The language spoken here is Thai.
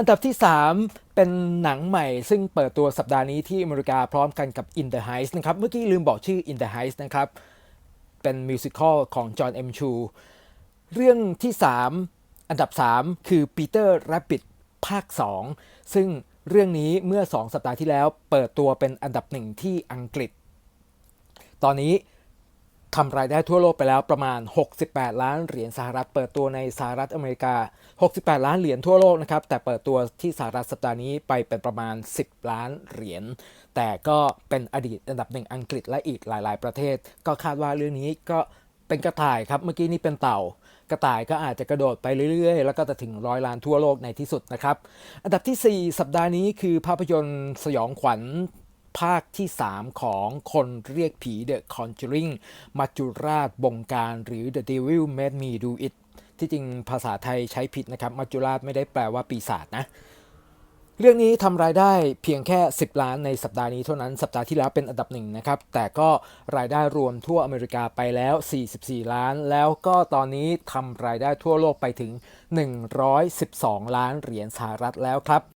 อันดับที่ 3 เป็นหนังใหม่ซึ่งเปิดตัวสัปดาห์นี้ที่อเมริกาพร้อมกันกับ In the Heights นะครับ เมื่อกี้ลืมบอกชื่อ In the Heights นะครับ เป็นมิวสิควลของจอห์นเอ็มชูเรื่องที่ 3 อันดับ 3 คือ Peter Rabbit ภาค 2 ซึ่งเรื่องนี้เมื่อ 2 สัปดาห์ที่แล้วเปิดตัวเป็นอันดับหนึ่งที่อังกฤษ ตอนนี้ ทำรายได้ทั่วโลกไปแล้วประมาณ 68 ล้านเหรียญสหรัฐเปิดตัวในสหรัฐอเมริกา 68 ล้านเหรียญทั่วโลกนะครับ แต่เปิดตัวที่สหรัฐสัปดาห์นี้ไปเป็นประมาณ 10 ล้านเหรียญ แต่ก็เป็นอดีตอันดับหนึ่งอังกฤษและอีกหลาย ๆ ประเทศ ก็คาดว่าเรื่องนี้ก็เป็นกระต่ายครับ เมื่อกี้นี่เป็นเต่า กระต่ายก็อาจจะกระโดดไปเรื่อย ๆ แล้วก็จะถึงร้อยล้านทั่วโลกในที่สุดนะครับ อันดับทีสี่4 สัปดาห์นี้คือภาพยนตร์สยองขวัญ ภาคที่ 3 ของคนเรียกผี The Conjuring มัจจุราชบงการหรือ The Devil Made Me Do It ที่จริงภาษาไทยใช้ผิดนะครับ มัจจุราชไม่ได้แปลว่าปีศาจนะเรื่องนี้ทำรายได้เพียงแค่ 10 ล้านในสัปดาห์นี้เท่านั้น สัปดาห์ที่แล้วเป็นอันดับหนึ่งนะครับ แต่ก็รายได้รวมทั่วอเมริกาไปแล้ว 44 ล้าน แล้วก็ตอนนี้ทำรายได้ทั่วโลกไปถึง 112 ล้านเหรียญสหรัฐแล้วครับ